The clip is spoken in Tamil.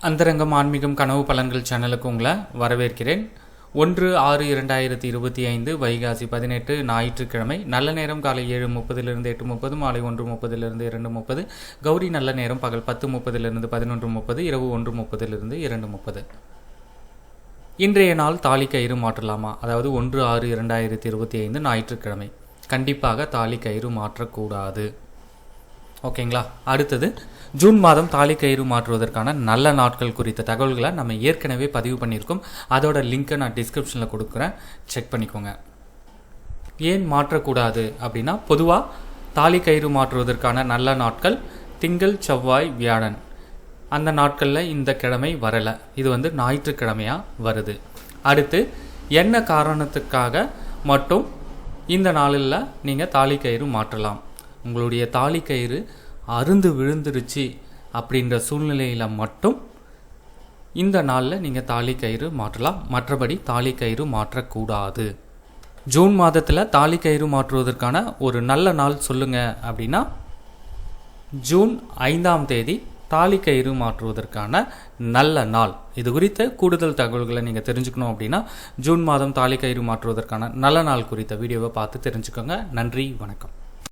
அந்தரங்கம் ஆன்மீகம் கனவு பலன்கள் சேனலுக்கு உங்களை வரவேற்கிறேன். ஒன்று ஆறு இரண்டாயிரத்தி இருபத்தி ஐந்து வைகாசி பதினெட்டு ஞாயிற்றுக்கிழமை. நல்ல நேரம் காலை ஏழு முப்பதிலிருந்து எட்டு முப்பது மாலை ஒன்று முப்பதிலிருந்து இரண்டு முப்பது. கௌரி நல்ல நேரம் பகல் பத்து முப்பதிலிருந்து பதினொன்று முப்பது இரவு ஒன்று முப்பதிலிருந்து இரண்டு முப்பது. இன்றைய நாள் தாலி கயிறு மாற்றலாமா? அதாவது ஒன்று ஆறு இரண்டாயிரத்தி இருபத்தி ஐந்து ஞாயிற்றுக்கிழமை. கண்டிப்பாக தாலி கயிறு மாற்றக்கூடாது. ஓகேங்களா? அடுத்தது ஜூன் மாதம் தாலி கயிறு மாற்றுவதற்கான நல்ல நாட்கள் குறித்த தகவல்களை நம்ம ஏற்கனவே பதிவு பண்ணியிருக்கோம். அதோட லிங்க்கை நான் டிஸ்கிரிப்ஷனில் கொடுக்குறேன். செக் பண்ணிக்கோங்க. ஏன் மாற்றக்கூடாது அப்படின்னா பொதுவாக தாலி கயிறு மாற்றுவதற்கான நல்ல நாட்கள் திங்கள் செவ்வாய் வியாழன். அந்த நாட்களில் இந்த கிழமை வரலை. இது வந்து ஞாயிற்றுக்கிழமையாக வருது. அடுத்து என்ன காரணத்துக்காக மட்டும் இந்த நாளில் நீங்கள் தாலி கயிறு மாற்றலாம்? உங்களுடைய தாலி கயிறு அருந்து விழுந்துருச்சு அப்படின்ற சூழ்நிலையில் மட்டும் இந்த நாளில் நீங்கள் தாலி கயிறு மாற்றலாம். மற்றபடி தாலி கயிறு மாற்றக்கூடாது. ஜூன் மாதத்தில் தாலி கயிறு மாற்றுவதற்கான ஒரு நல்ல நாள் சொல்லுங்கள் அப்படின்னா ஜூன் ஐந்தாம் தேதி தாலி கயிறு மாற்றுவதற்கான நல்ல நாள். இது குறித்த கூடுதல் தகவல்களை நீங்கள் தெரிஞ்சுக்கணும் அப்படின்னா ஜூன் மாதம் தாலி கயிறு மாற்றுவதற்கான நல்ல நாள் குறித்த வீடியோவை பார்த்து தெரிஞ்சுக்கோங்க. நன்றி வணக்கம்.